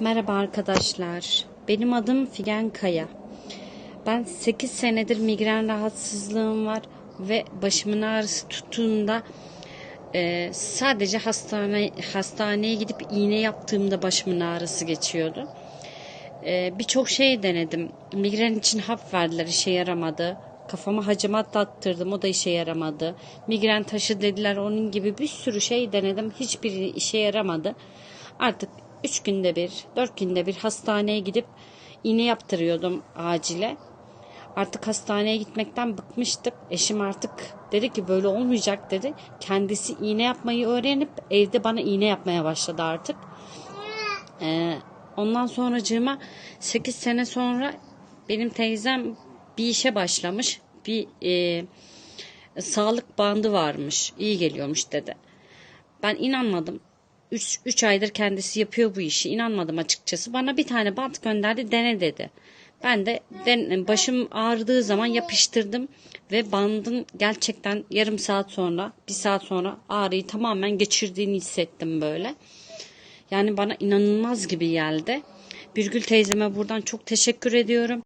Merhaba arkadaşlar. Benim adım Figen Kaya. Ben 8 senedir migren rahatsızlığım var ve başımın ağrısı tuttuğunda e, sadece hastane hastaneye gidip iğne yaptığımda başımın ağrısı geçiyordu. E, Birçok şey denedim. Migren için hap verdiler, işe yaramadı. Kafama hacamat attırdım, o da işe yaramadı. Migren taşı dediler, onun gibi bir sürü şey denedim. Hiçbiri işe yaramadı. Artık 3 günde bir, 4 günde bir hastaneye gidip iğne yaptırıyordum acile. Artık hastaneye gitmekten bıkmıştık. Eşim artık dedi ki böyle olmayacak dedi. Kendisi iğne yapmayı öğrenip evde bana iğne yapmaya başladı artık. Ee, ondan sonracığıma 8 sene sonra benim teyzem bir işe başlamış. Bir e, sağlık bandı varmış. iyi geliyormuş dedi. Ben inanmadım. 3 3 aydır kendisi yapıyor bu işi. İnanmadım açıkçası. Bana bir tane bant gönderdi, dene dedi. Ben de den, başım ağrıdığı zaman yapıştırdım ve bandın gerçekten yarım saat sonra, bir saat sonra ağrıyı tamamen geçirdiğini hissettim böyle. Yani bana inanılmaz gibi geldi. Birgül teyzeme buradan çok teşekkür ediyorum.